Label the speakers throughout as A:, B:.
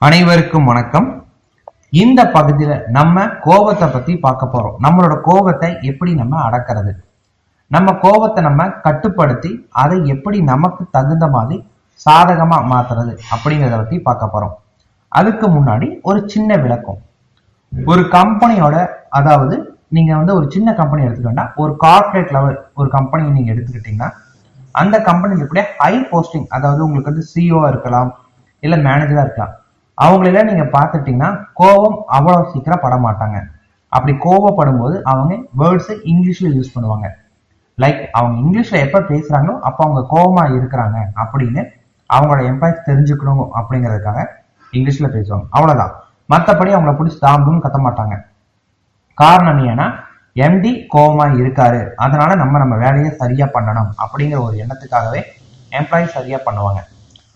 A: அனைவருக்கும் வணக்கம். இந்த பகுதியில் நம்ம கோபத்தை பற்றி பார்க்க போகிறோம் நம்மளோட கோபத்தை எப்படி நம்ம அடக்கிறது? நம்ம கோபத்தை நம்ம கட்டுப்படுத்தி அதை எப்படி நமக்கு தகுந்த மாதிரி சாதகமாக மாற்றுறது அப்படிங்கிறத பற்றி பார்க்க போகிறோம் அதுக்கு முன்னாடி ஒரு சின்ன விளக்கம். ஒரு கம்பெனியோட அதாவது நீங்கள் வந்து ஒரு சின்ன கம்பெனி எடுத்துக்கிட்டா ஒரு கார்ப்பரேட் லெவல் ஒரு கம்பெனி நீங்கள் எடுத்துக்கிட்டிங்கன்னா அந்த கம்பெனியில் கூட ஹை போஸ்டிங் அதாவது உங்களுக்கு வந்து சிஓ இருக்கலாம் இல்லை மேனேஜராக இருக்கலாம் அவங்களெல்லாம் நீங்க பார்த்துட்டீங்கன்னா கோபம் அவ்வளவு சீக்கிரம் பட மாட்டாங்க அப்படி கோபப்படும் போது அவங்க வேர்ட்ஸை இங்கிலீஷ்ல யூஸ் பண்ணுவாங்க. லைக் அவங்க இங்கிலீஷ்ல எப்ப பேசுறாங்களோ அப்போ அவங்க கோபமா இருக்கிறாங்க அப்படின்னு அவங்களோட எம்ப்ளாய்ஸ் தெரிஞ்சுக்கணும் அப்படிங்கிறதுக்காக இங்கிலீஷ்ல பேசுவாங்க. அவ்வளவுதான். மற்றபடி அவங்கள பிடிச்சி தாம்புன்னு கத்த மாட்டாங்க. காரணம் ஏன்னா எம்டி கோவமா இருக்காரு. அதனால நம்ம நம்ம வேலையை சரியா பண்ணணும் அப்படிங்கிற ஒரு எண்ணத்துக்காகவே எம்ப்ளாயி சரியா பண்ணுவாங்க.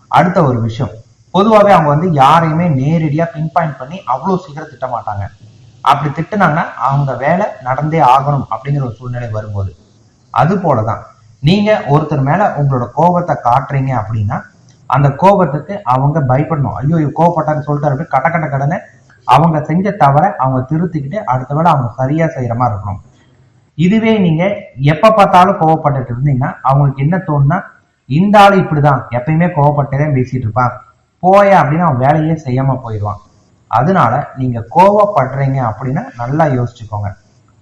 A: அடுத்த ஒரு விஷயம். பொதுவாகவே அவங்க வந்து யாரையுமே நேரடியா பின் பாயிண்ட் பண்ணி அவ்வளோ சீக்கிரம் திட்ட மாட்டாங்க அப்படி திட்டினாங்கன்னா அவங்க வேலை நடந்தே ஆகணும் அப்படிங்கிற ஒரு சூழ்நிலை வரும்போது. அது போலதான். நீங்க ஒருத்தர் மேல உங்களோட கோபத்தை காட்டுறீங்க அப்படின்னா அந்த கோபத்துக்கு அவங்க பயப்படணும். ஐயோ ஐயோ சொல்லிட்டு கட கட கடனை அவங்க செஞ்ச தவிர அவங்க திருத்திக்கிட்டு அடுத்த வேலை அவங்க சரியா செய்யற மாதிரி இருக்கணும். இதுவே நீங்க எப்ப பார்த்தாலும் கோவப்பட்டுட்டு இருந்தீங்கன்னா அவங்களுக்கு என்ன தோணுன்னா இந்த ஆளு இப்படிதான். எப்பயுமே கோவப்பட்டே பேசிட்டு இருப்பான். போய அப்படின்னு அவன் வேலையே செய்யாம போயிடுவான். அதனால நீங்க கோவப்படுறீங்க அப்படின்னா நல்லா யோசிச்சுக்கோங்க.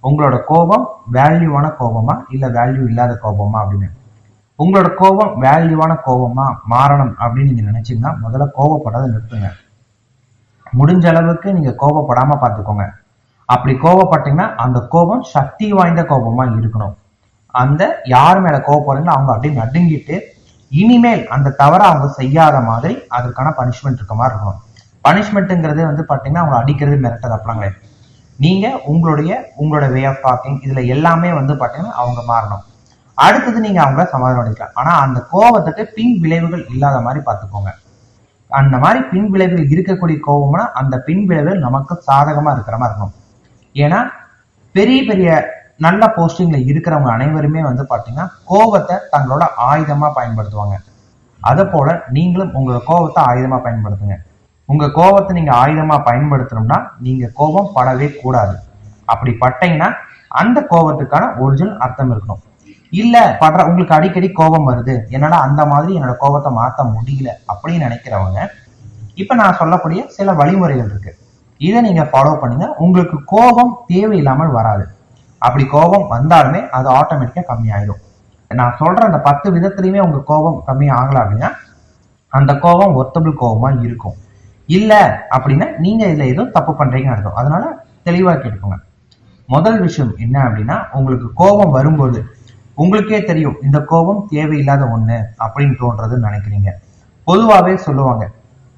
A: உங்களோட கோபம் வேல்யூவான கோபமா இல்ல வேல்யூ இல்லாத கோபமா அப்படின்னு. உங்களோட கோபம் வேல்யூவான கோபமா மாறணும் அப்படின்னு நீங்க நினைச்சீங்கன்னா முதல்ல கோவப்படாத நிறுத்துங்க. முடிஞ்ச அளவுக்கு நீங்க கோபப்படாம பார்த்துக்கோங்க. அப்படி கோபப்பட்டீங்கன்னா அந்த கோபம் சக்தி வாய்ந்த கோபமா இருக்கணும். அந்த யார் மேல கோவப்படுறீங்களோ அவங்க அப்படியே நடுங்கிட்டு இனிமேல் அந்த தவறை அவங்க செய்யாத மாதிரி அதற்கான பனிஷ்மெண்ட் இருக்க மாதிரி இருக்கணும். பனிஷ்மெண்ட்டுங்கிறது வந்து பார்த்தீங்கன்னா அவங்களை அடிக்கிறது மிரட்டது அப்படிலாம் கிடையாது. நீங்க உங்களுடைய உங்களோட வே ஆஃப் டாக்கிங் இதுல எல்லாமே வந்து பார்த்தீங்கன்னா அவங்க மாறணும். அடுத்தது நீங்க அவங்கள சமாதானம் அடிக்கலாம் ஆனா அந்த கோபத்துக்கு பின் விளைவுகள் இல்லாத மாதிரி பார்த்துக்கோங்க அந்த மாதிரி பின் விளைவுகள் இருக்கக்கூடிய கோபம்னா அந்த பின் விளைவுகள் நமக்கு சாதகமா இருக்கிற மாதிரி இருக்கணும். ஏன்னா பெரிய பெரிய நல்ல போஸ்டிங்ல இருக்கிறவங்க அனைவருமே வந்து பாத்தீங்கன்னா கோபத்தை தங்களோட ஆயுதமா பயன்படுத்துவாங்க. அதை போல நீங்களும் உங்களோட கோபத்தை ஆயுதமா பயன்படுத்துங்க. உங்க கோபத்தை நீங்க ஆயுதமா பயன்படுத்தணும்னா நீங்க கோபம் படவே கூடாது. அப்படி பட்டீங்கன்னா அந்த கோபத்துக்கான ஒரிஜினல் அர்த்தம் இருக்கணும். இல்ல படுற உங்களுக்கு அடிக்கடி கோபம் வருது. என்னால அந்த மாதிரி என்னோட கோபத்தை மாத்த முடியல அப்படின்னு நினைக்கிறவங்க இப்ப நான் சொல்லக்கூடிய சில வழிமுறைகள் இருக்கு. இதை நீங்க ஃபாலோ பண்ணுங்க. உங்களுக்கு கோபம் தேவையில்லாமல் வராது. அப்படி கோபம் வந்தாலுமே அது ஆட்டோமேட்டிக்கா கம்மி ஆயிடும் நான் சொல்ற அந்த பத்து விதத்துலயுமே உங்க கோபம் கம்மி ஆகல அப்படின்னா அந்த கோபம் ஒர்த்தபிள் கோபமா இருக்கும். இல்ல அப்படின்னா நீங்க இதுல எதுவும் தப்பு பண்றீங்கன்னு அர்த்தம். அதனால தெளிவா கேட்டுக்கோங்க. முதல் விஷயம் என்ன அப்படின்னா உங்களுக்கு கோபம் வரும்போது உங்களுக்கே தெரியும் இந்த கோபம் தேவையில்லாத ஒண்ணு அப்படின்னு தோன்றதுன்னு நினைக்கிறீங்க. பொதுவாகவே சொல்லுவாங்க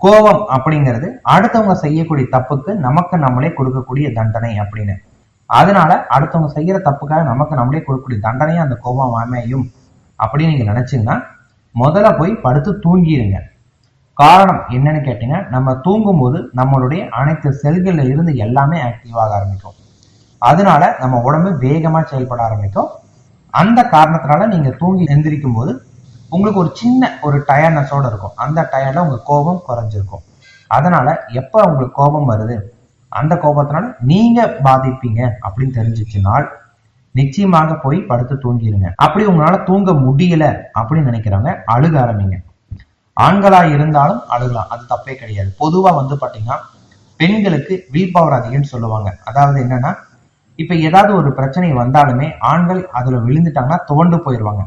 A: கோபம் அப்படிங்கிறது அடுத்தவங்க செய்யக்கூடிய தப்புக்கு நமக்கு நம்மளே கொடுக்கக்கூடிய தண்டனை அப்படின்னு. அதனால அடுத்தவங்க செய்யற தப்புக்காக நமக்கு நம்மளே கொடுக்கக்கூடிய தண்டனையும் அந்த கோபம் அமையும் அப்படின்னு நீங்க நினைச்சீங்கன்னா முதல்ல போய் படுத்து தூங்கிடுங்க காரணம் என்னன்னு கேட்டீங்கன்னா நம்ம தூங்கும்போது நம்மளுடைய அனைத்து செல்கள்ல இருந்து எல்லாமே ஆக்டிவ் ஆக ஆரம்பிக்கும். அதனால நம்ம உடம்பு வேகமா செயல்பட ஆரம்பிக்கும். அந்த காரணத்தினால நீங்க தூங்கி எந்திரிக்கும் போது உங்களுக்கு ஒரு சின்ன ஒரு டயர்னஸோட இருக்கும். அந்த டயர்ல உங்க கோபம் குறைஞ்சிருக்கும். அதனால எப்ப உங்களுக்கு கோபம் வருது? அந்த கோபத்தினால நீங்க பாதிப்பீங்க அப்படின்னு தெரிஞ்சிச்சுனால் நிச்சயமாக போய் படுத்து தூங்கிடுங்க அப்படி உங்களால தூங்க முடியல அப்படின்னு நினைக்கிறவங்க அழுக ஆரம்பிங்க. ஆண்களா இருந்தாலும் அழுகலாம். அது தப்பே கிடையாது. பொதுவா வந்து பாத்தீங்கன்னா பெண்களுக்கு வில் பவர் அதிகம்னு சொல்லுவாங்க. அதாவது என்னன்னா இப்ப ஏதாவது ஒரு பிரச்சனை வந்தாலுமே ஆண்கள் அதுல விழுந்துட்டாங்கன்னா துவண்டு போயிடுவாங்க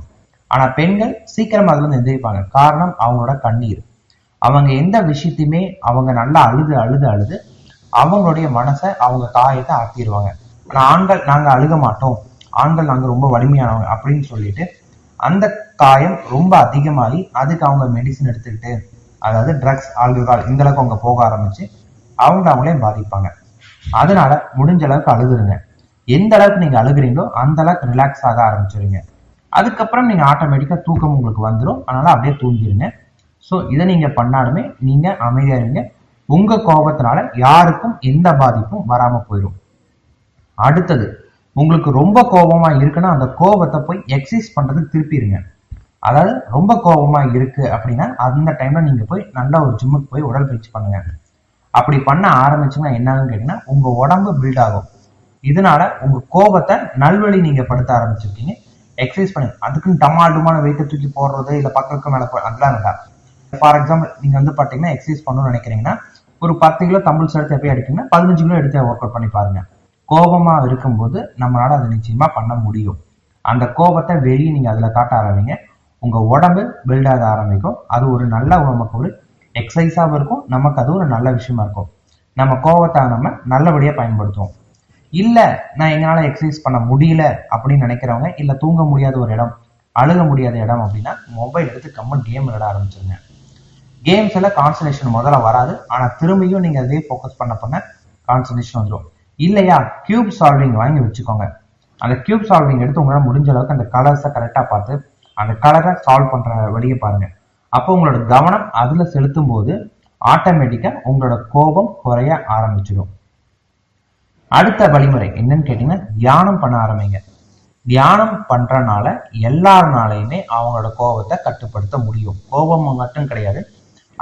A: ஆனா பெண்கள் சீக்கிரம் அதுல இருந்து எந்திரிப்பாங்க. காரணம் அவங்களோட கண்ணீர். அவங்க எந்த விஷயத்தையுமே அவங்க நல்லா அழுது அழுது அழுது அவங்களுடைய மனசை அவங்க காயத்தை ஆக்கிடுவாங்க ஆண்கள் நாங்கள் அழுக மாட்டோம். ஆண்கள் நாங்கள் ரொம்ப வலிமையானவங்க அப்படின்னு சொல்லிட்டு அந்த காயம் ரொம்ப அதிகமாகி அதுக்கு அவங்க மெடிசன் எடுத்துக்கிட்டு அதாவது ட்ரக்ஸ் ஆல்கஹால் இந்த அளவுக்கு அவங்க போக ஆரம்பிச்சு அவங்க அவங்களே பாதிப்பாங்க. அதனால முடிஞ்ச அளவுக்கு அழுதுருங்க எந்த அளவுக்கு நீங்க அழுகுறீங்களோ அந்த அளவுக்கு ரிலாக்ஸ் ஆக ஆரம்பிச்சிருங்க. அதுக்கப்புறம் நீங்க ஆட்டோமேட்டிக்கா தூக்கம் உங்களுக்கு வந்துடும் அதனால அப்படியே தூங்கிடுங்க ஸோ இதை நீங்க பண்ணாலுமே நீங்க அமைதியா இருங்க. உங்க கோபத்தினால யாருக்கும் எந்த பாதிப்பும் வராம போயிடும் அடுத்தது உங்களுக்கு ரொம்ப கோபமா இருக்குன்னா அந்த கோபத்தை போய் எக்ஸசைஸ் பண்றதுக்கு திருப்பிடுங்க அதாவது ரொம்ப கோபமா இருக்கு அப்படின்னா அந்த டைம்ல நீங்க போய் நல்ல ஒரு ஜிம்முக்கு போய் உடற்பயிற்சி பண்ணுங்க. அப்படி பண்ண ஆரம்பிச்சுன்னா என்னன்னு கேட்டீங்கன்னா உங்க உடம்பு பில்ட் ஆகும். இதனால உங்க கோபத்தை நல்வழி நீங்க படுத்த ஆரம்பிச்சிருக்கீங்க. எக்ஸசைஸ் பண்ணி அதுக்குன்னு டமாடுமான வெயிட்டை தூக்கி போடுறது இல்லை பக்கத்துக்கு மேலே போ- அதெல்லாம் வேண்டாம். ஃபார் எக்ஸாம்பிள் நீங்க வந்து பாத்தீங்கன்னா எக்ஸசைஸ் பண்ணணும்னு நினைக்கிறீங்கன்னா ஒரு பத்து கிலோ தம்பிள்ஸ் எடுத்து எப்பயும் அடிக்கீங்கன்னா பதினஞ்சு கிலோ எடுத்து ஒர்க் அவுட் பண்ணி பாருங்க. கோபமா இருக்கும்போது நம்மளால அதை நிச்சயமா பண்ண முடியும். அந்த கோபத்தை வெளியே நீங்க அதுல காட்ட ஆரம்பிங்க உங்க உடம்பு பில்ட் ஆக ஆரம்பிக்கும். அது ஒரு நல்ல நமக்கு ஒரு எக்ஸசைஸாகவும் இருக்கும். நமக்கு அது ஒரு நல்ல விஷயமா இருக்கும். நம்ம கோபத்தை நம்ம நல்லபடியா பயன்படுத்துவோம். இல்ல நான் எங்களால எக்ஸசைஸ் பண்ண முடியல அப்படின்னு நினைக்கிறவங்க இல்ல தூங்க முடியாத ஒரு இடம் அழுக முடியாத இடம் அப்படின்னா மொபைல் எடுத்து கம்மன் கேம் விளையாட ஆரம்பிச்சிருங்க. கேம்ஸ் எல்லாம் கான்சன்ட்ரேஷன் முதல்ல வராது. ஆனா திரும்பியும் நீங்க அதே ஃபோக்கஸ் பண்ண பண்ண கான்சன்ட்ரேஷன் வந்துடும் இல்லையா? கியூப் சால்விங் வாங்கி வச்சுக்கோங்க. அந்த கியூப் சால்விங் எடுத்து உங்களால் முடிஞ்ச அளவுக்கு அந்த கலர்ஸை கரெக்டாக பார்த்து அந்த கலரை சால்வ் பண்ணுற வழியை பாருங்க. அப்போ உங்களோட கவனம் அதில் செலுத்தும் போது ஆட்டோமேட்டிக்காக உங்களோட கோபம் குறைய ஆரம்பிச்சிடும். அடுத்த வழிமுறை என்னன்னு கேட்டீங்கன்னா தியானம் பண்ண ஆரம்பிங்க. தியானம் பண்ணுறனால எல்லாருனாலையுமே அவங்களோட கோபத்தை கட்டுப்படுத்த முடியும். கோபம் மட்டும் கிடையாது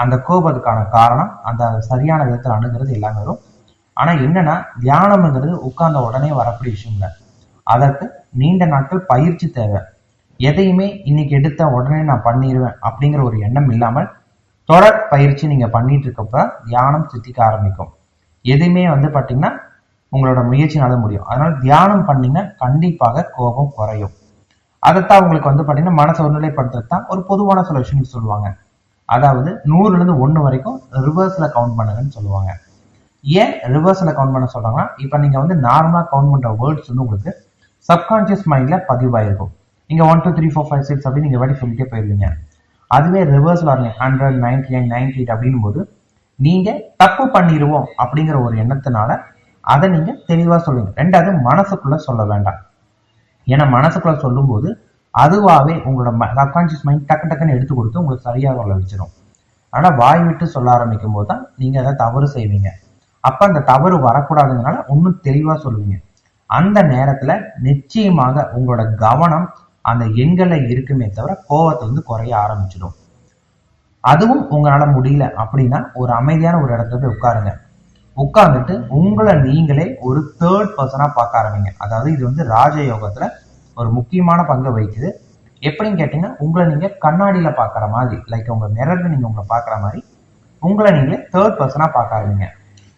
A: அந்த கோபத்துக்கான காரணம் அந்த சரியான விதத்தில் அணுகிறது எல்லாமே வரும். ஆனா என்னன்னா தியானம்ங்கிறது உட்கார்ந்த உடனே வரக்கூடிய விஷயம் இல்லை அதற்கு நீண்ட நாட்கள் பயிற்சி தேவை. எதையுமே இன்னைக்கு எடுத்த உடனே நான் பண்ணிடுவேன் அப்படிங்கிற ஒரு எண்ணம் இல்லாமல் தொடர் பயிற்சி நீங்க பண்ணிட்டு இருக்கப்ப தியானம் சித்திக்க ஆரம்பிக்கும். எதுவுமே வந்து பாத்தீங்கன்னா உங்களோட முயற்சினால முடியும். அதனால தியானம் பண்ணீங்கன்னா கண்டிப்பாக கோபம் குறையும். அதைத்தான் உங்களுக்கு வந்து பாத்தீங்கன்னா மனசை ஒருநிலைப்படுத்துறது தான் ஒரு பொதுவான சில விஷயம் சொல்லுவாங்க. அதாவது நூறுலேருந்து ஒன்று வரைக்கும் ரிவர்ஸில் கவுண்ட் பண்ணுங்கன்னு சொல்லுவாங்க. ஏன் ரிவர்ஸில் கவுண்ட் பண்ண சொல்கிறாங்கன்னா இப்போ நீங்கள் வந்து நார்மலாக கவுண்ட் பண்ணுற வேர்ட்ஸ் வந்து உங்களுக்கு சப்கான்ஷியஸ் மைண்டில் பதிவாயிருக்கும். நீங்கள் one two three four five six அப்படின்னு நீங்கள் வாட்டி சொல்லிட்டே போயிருவீங்க. அதுவே ரிவர்ஸ் வரீங்க hundred ninety nine ninety eight அப்படின்னும் போது நீங்கள் தப்பு பண்ணிடுவோம் அப்படிங்கிற ஒரு எண்ணத்தினால அதை நீங்கள் தெளிவாக சொல்லுங்க. ரெண்டாவது மனசுக்குள்ளே சொல்ல வேண்டாம். ஏன்னா மனசுக்குள்ளே சொல்லும்போது அதுவாகவே உங்களோட சப்கான்சியஸ் மைண்ட் டக்கு டக்குன்னு எடுத்து கொடுத்து உங்களுக்கு சரியாக வர வச்சிடும் வாய் விட்டு சொல்ல ஆரம்பிக்கும் போது தான் நீங்கள் அதை தவறு செய்வீங்க. அப்போ அந்த தவறு வரக்கூடாதுங்கனால இன்னும் தெளிவாக சொல்லுவீங்க. அந்த நேரத்தில் நிச்சயமாக உங்களோட கவனம் அந்த எண்களில் இருக்குமே தவிர கோவத்தை வந்து குறைய ஆரம்பிச்சிடும் அதுவும் உங்களால் முடியல அப்படின்னா ஒரு அமைதியான ஒரு இடத்துல போய் உட்காருங்க. உட்கார்ந்துட்டு உங்களை நீங்களே ஒரு தேர்ட் பர்சனாக பார்க்க ஆரம்பிங்க. அதாவது இது வந்து ராஜயோகத்தில் ஒரு முக்கியமான பங்கு வகிக்குது. எப்படின்னு கேட்டீங்கன்னா உங்களை நீங்க கண்ணாடியில பார்க்குற மாதிரி லைக் உங்க மிரர்ல நீங்க உங்களை பார்க்குற மாதிரி உங்களை நீங்களே தேர்ட் பர்சனா பார்க்க ஆரம்பிங்க.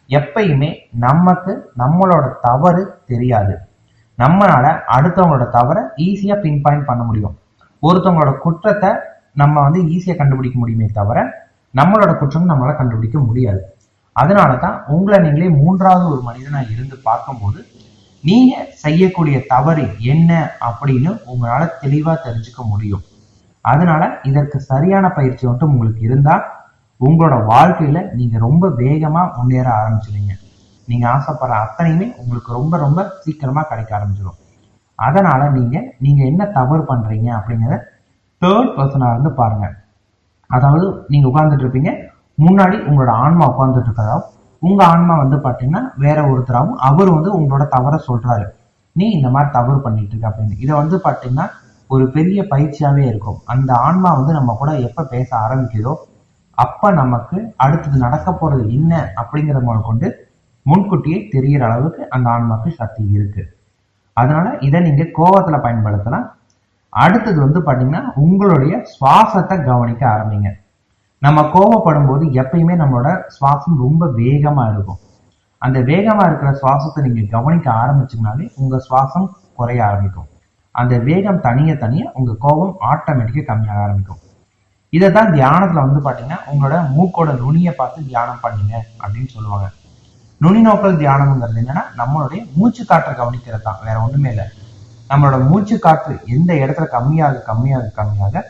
A: எப்பயுமே நமக்கு நம்மளோட தவறு தெரியாது. நம்மளால அடுத்தவங்களோட தவறை ஈஸியா பின் பாயிண்ட் பண்ண முடியும். ஒருத்தவங்களோட குற்றத்தை நம்ம வந்து ஈஸியா கண்டுபிடிக்க முடியுமே தவிர நம்மளோட குற்றம் நம்மளால கண்டுபிடிக்க முடியாது. அதனால தான் உங்களை நீங்களே மூன்றாவது ஒரு மனிதனா இருந்து பார்க்கும்போது நீங்க செய்யக்கூடிய தவறு என்ன அப்படின்னு உங்களால தெளிவா தெரிஞ்சுக்க முடியும். அதனால இதற்கு சரியான பயிற்சி மட்டும் உங்களுக்கு இருந்தா உங்களோட வாழ்க்கையில நீங்க ரொம்ப வேகமா முன்னேற ஆரம்பிச்சிடுங்க நீங்க ஆசைப்படுற அத்தனையுமே உங்களுக்கு ரொம்ப ரொம்ப சீக்கிரமா கிடைக்க ஆரம்பிச்சிடும். அதனால நீங்க நீங்க என்ன தவறு பண்றீங்க அப்படிங்கிறத தேர்ட் பர்சனா இருந்து பாருங்க. அதாவது நீங்க உட்கார்ந்துட்டு இருப்பீங்க. முன்னாடி உங்களோட ஆன்மா உட்கார்ந்துட்டு இருக்கிறதாவும் உங்க ஆன்மா வந்து பாத்தீங்கன்னா வேற ஒருத்தராகவும் அவர் வந்து உங்களோட தவற சொல்றாரு. நீ இந்த மாதிரி தவறு பண்ணிட்டு இருக்க அப்படின்னு. இதை வந்து பாத்தீங்கன்னா ஒரு பெரிய பயிற்சியாவே இருக்கும். அந்த ஆன்மா வந்து நம்ம கூட எப்ப பேச ஆரம்பிக்குதோ அப்ப நமக்கு அடுத்தது நடக்க போறது என்ன அப்படிங்கிற முதல் கொண்டு முன்கூட்டியே தெரிகிற அளவுக்கு அந்த ஆன்மாக்கு சக்தி இருக்கு. அதனால இதை நீங்க கோவத்துல பயன்படுத்தலாம். அடுத்தது வந்து பாத்தீங்கன்னா உங்களுடைய சுவாசத்தை கவனிக்க ஆரம்பிங்க. நம்ம கோவப்படும் போது எப்பயுமே நம்மளோட சுவாசம் ரொம்ப வேகமா இருக்கும். அந்த வேகமா இருக்கிற சுவாசத்தை நீங்க கவனிக்க ஆரம்பிச்சீங்கனாலே உங்க சுவாசம் குறைய ஆரம்பிக்கும். அந்த வேகம் தனிய தனிய உங்க கோபம் ஆட்டோமேட்டிக்கா கம்மியாக ஆரம்பிக்கும். இதை தான் தியானத்துல வந்து பாத்தீங்கன்னா உங்களோட மூக்கோட நுனியை பார்த்து தியானம் பண்ணுங்க அப்படின்னு சொல்லுவாங்க. நுனி நோக்கல் தியானம்ங்கிறது என்னன்னா நம்மளுடைய மூச்சு காற்றை கவனிக்கிறது தான் வேற ஒண்ணுமே இல்லை. நம்மளோட மூச்சு காற்று எந்த இடத்துல கம்மியாக கம்மியாக கம்மியாக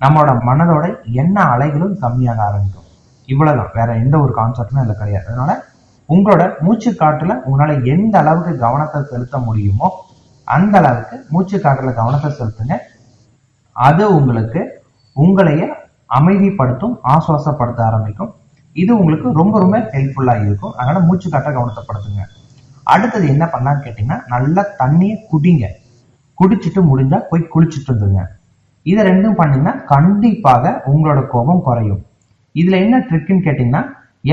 A: நம்மளோட மனதோட என்ன அலைகளும் கம்மியாக ஆரம்பிக்கும். இவ்வளவுதான். வேற எந்த ஒரு கான்செப்டுமே இல்லை கிடையாது. அதனால உங்களோட மூச்சு காற்றுல உங்களால எந்த அளவுக்கு கவனத்தை செலுத்த முடியுமோ அந்த அளவுக்கு மூச்சு காற்றுல கவனத்தை செலுத்துங்க. அது உங்களுக்கு உங்களைய அமைதிப்படுத்தும் ஆசுவாசப்படுத்த ஆரம்பிக்கும். இது உங்களுக்கு ரொம்ப ரொம்ப ஹெல்ப்ஃபுல்லா இருக்கும். அதனால மூச்சு காற்றை கவனத்தைப்படுத்துங்க. அடுத்தது என்ன பண்ணலாம்னு கேட்டீங்கன்னா நல்லா தண்ணியை குடிங்க. குடிச்சிட்டு முடிஞ்சா போய் குளிச்சுட்டு வந்துருங்க. இதை ரெண்டும் பண்ணீங்கன்னா கண்டிப்பாக உங்களோட கோபம் குறையும். இதுல என்ன ட்ரிக்குன்னு கேட்டீங்கன்னா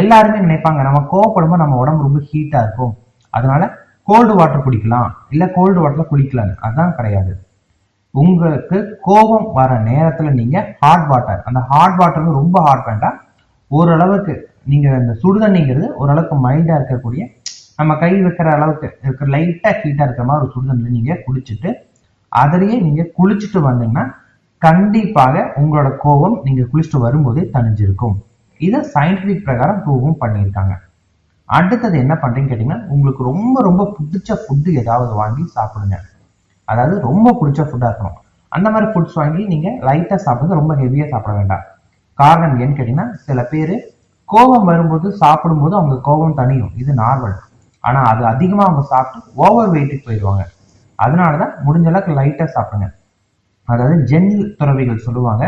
A: எல்லாருமே நினைப்பாங்க நம்ம கோவப்படும்போது நம்ம உடம்பு ரொம்ப ஹீட்டா இருக்கும். அதனால கோல்டு வாட்டர் குடிக்கலாம் இல்ல கோல்டு வாட்டர்ல குளிக்கலாம்னு. அதுதான் கிடையாது. உங்களுக்கு கோபம் வர நேரத்துல நீங்க ஹாட் வாட்டர் அந்த ஹாட் வாட்டர் வந்து ரொம்ப ஹாட் வேண்டாம் ஓரளவுக்கு நீங்க இந்த சுடுதண்ணிங்கிறது ஓரளவுக்கு மைல்டா இருக்கக்கூடிய நம்ம கை வைக்கிற அளவுக்கு இருக்கிற லைட்டா ஹீட்டா இருக்கிற மாதிரி ஒரு சுடுதண்ணி நீங்க குடிச்சிட்டு அதிலேயே நீங்க குளிச்சுட்டு வந்தீங்கன்னா கண்டிப்பாக உங்களோட கோபம் நீங்க குளிச்சுட்டு வரும்போதே தணிஞ்சிருக்கும். இதை சயின்டிபிக் பிரகாரம் ப்ரூவும் பண்ணியிருக்காங்க. அடுத்தது என்ன பண்றீங்கன்னு கேட்டீங்கன்னா உங்களுக்கு ரொம்ப ரொம்ப பிடிச்ச ஃபுட்டு ஏதாவது வாங்கி சாப்பிடுங்க. அதாவது ரொம்ப பிடிச்ச ஃபுட்டா இருக்கணும். அந்த மாதிரி ஃபுட்ஸ் வாங்கி நீங்க லைட்டா சாப்பிடுங்க ரொம்ப ஹெவியா சாப்பிட வேண்டாம். காரணம் ஏன்னு கேட்டீங்கன்னா சில பேர் கோபம் வரும்போது சாப்பிடும்போது அவங்க கோபம் தனியும் இது நார்மல் ஆனா அது அதிகமா அவங்க சாப்பிட்டு ஓவர் வெயிட்டுக்கு போயிடுவாங்க. அதனாலதான் முடிஞ்ச அளவுக்கு லைட்டா சாப்பிடுங்க. அதாவது ஜென் துறவிகள் சொல்லுவாங்க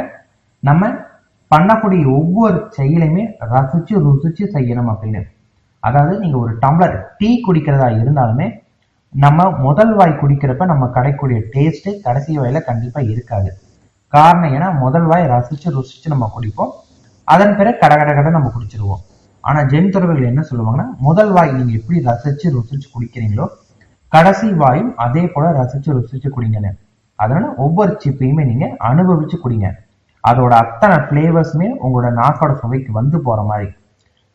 A: நம்ம பண்ணக்கூடிய ஒவ்வொரு செயலையுமே ரசிச்சு ருசிச்சு செய்யணும் அப்படின்னு. அதாவது நீங்க ஒரு டம்ளர் டீ குடிக்கிறதா இருந்தாலுமே நம்ம முதல் வாய் குடிக்கிறப்ப நம்ம கிடைக்கூடிய டேஸ்ட் கடைசி வாயில கண்டிப்பா இருக்காது. காரணம் ஏன்னா முதல் வாய் ரசிச்சு ருசிச்சு நம்ம குடிப்போம். அதன் பிறகு கட கடை கடை நம்ம குடிச்சிருவோம். ஆனா ஜென் துறவிகள் என்ன சொல்லுவாங்கன்னா முதல் வாய் நீங்க எப்படி ரசிச்சு ருசிச்சு குடிக்கிறீங்களோ கடைசி வாயும் அதே போல ரசிச்சு ருசிச்சு குடிங்கன்னு. அதனால ஒவ்வொரு சிப்பையுமே நீங்க அனுபவிச்சு குடிங்க. அதோட அத்தனை ஃப்ளேவர்ஸுமே உங்களோட நாக்கோட சுவைக்கு வந்து போற மாதிரி.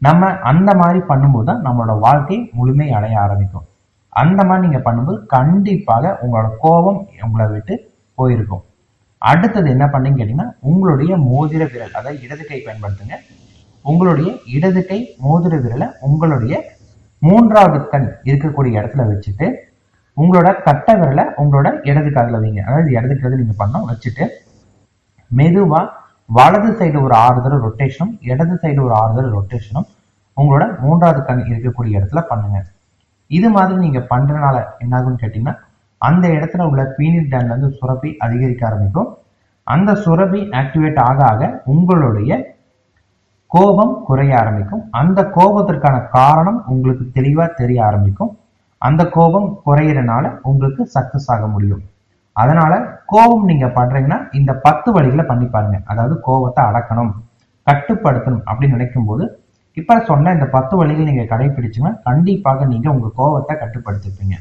A: நம்ம அந்த மாதிரி பண்ணும்போது தான் நம்மளோட வாழ்க்கை முழுமை அடைய ஆரம்பிக்கும். அந்த மாதிரி நீங்க பண்ணும்போது கண்டிப்பாக உங்களோட கோபம் உங்களை விட்டு போயிருக்கும். அடுத்தது என்ன பண்ணீங்க கேட்டீங்கன்னா உங்களுடைய மோதிர விரல் அதாவது இடது கை பயன்படுத்துங்க. உங்களுடைய இடது கை மோதிர விரலை உங்களுடைய மூன்றாவது கண் இருக்கக்கூடிய இடத்துல வச்சுட்டு உங்களோட கட்டை விரலை உங்களோட இடது காதில் வைங்க. அதாவது இடது காது நீங்கள் பண்ணோம் வச்சுட்டு மெதுவாக வலது சைடு ஒரு ஆறு தடவை ரொட்டேஷனும் இடது சைடு ஒரு ஆறு தடவை ரொட்டேஷனும் உங்களோட மூன்றாவது கண் இருக்கக்கூடிய இடத்துல பண்ணுங்க. இது மாதிரி நீங்கள் பண்ணுறனால என்ன ஆகும்னு கேட்டீங்கன்னா அந்த இடத்துல உள்ள பீனிட் டேன்ல இருந்து சுரப்பி அதிகரிக்க ஆரம்பிக்கும். அந்த சுரப்பி ஆக்டிவேட் ஆக ஆக உங்களுடைய கோபம் குறைய ஆரம்பிக்கும். அந்த கோபத்திற்கான காரணம் உங்களுக்கு தெளிவாக தெரிய ஆரம்பிக்கும். அந்த கோபம் குறையிறனால உங்களுக்கு சக்சஸ் ஆக முடியும். அதனால கோபம் நீங்க பண்றீங்கன்னா இந்த பத்து வழிகளை பண்ணி பாருங்க. அதாவது கோபத்தை அடக்கணும் கட்டுப்படுத்தணும் அப்படின்னு நினைக்கும் போது இப்ப சொன்ன இந்த பத்து வழிகள் நீங்க கடைபிடிச்சுன்னா கண்டிப்பாக நீங்க உங்க கோபத்தை கட்டுப்படுத்திப்பீங்க.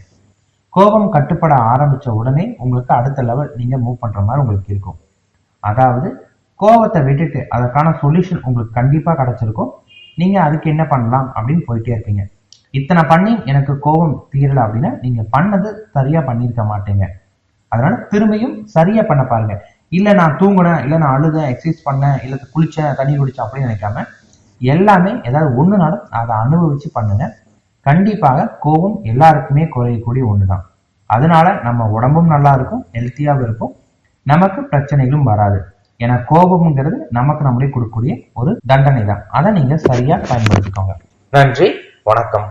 A: கோபம் கட்டுப்பட ஆரம்பிச்ச உடனே உங்களுக்கு அடுத்த லெவல் நீங்க மூவ் பண்ற மாதிரி உங்களுக்கு இருக்கும். அதாவது கோபத்தை விட்டுட்டு அதற்கான சொல்யூஷன் உங்களுக்கு கண்டிப்பா கிடைச்சிருக்கும். நீங்க அதுக்கு என்ன பண்ணலாம் அப்படின்னு போயிட்டே இருப்பீங்க. இத்தனை பண்ணி எனக்கு கோபம் தீரல அப்படின்னா நீங்க பண்ணது சரியா பண்ணியிருக்க மாட்டீங்க. அதனால திரும்பியும் சரியா பண்ண பாருங்க. இல்ல நான் தூங்குனேன் இல்ல நான் அழுதேன் எக்ஸசைஸ் பண்ணேன் இல்ல குளிச்சேன் தண்ணி குடிச்சேன் அப்படின்னு நினைக்காம எல்லாமே ஏதாவது ஒண்ணுனாலும் அதை அனுபவிச்சு பண்ணுங்க. கண்டிப்பாக கோபம் எல்லாருக்குமே குறையக்கூடிய ஒண்ணுதான். அதனால நம்ம உடம்பும் நல்லா இருக்கும் ஹெல்த்தியாகவும் இருக்கும் நமக்கு பிரச்சனைகளும் வராது. ஏன்னா கோபம்ங்கிறது நமக்கு நம்மளே கொடுக்கக்கூடிய ஒரு தண்டனை தான் அதை நீங்க சரியா பயன்படுத்திக்கோங்க. நன்றி. வணக்கம்.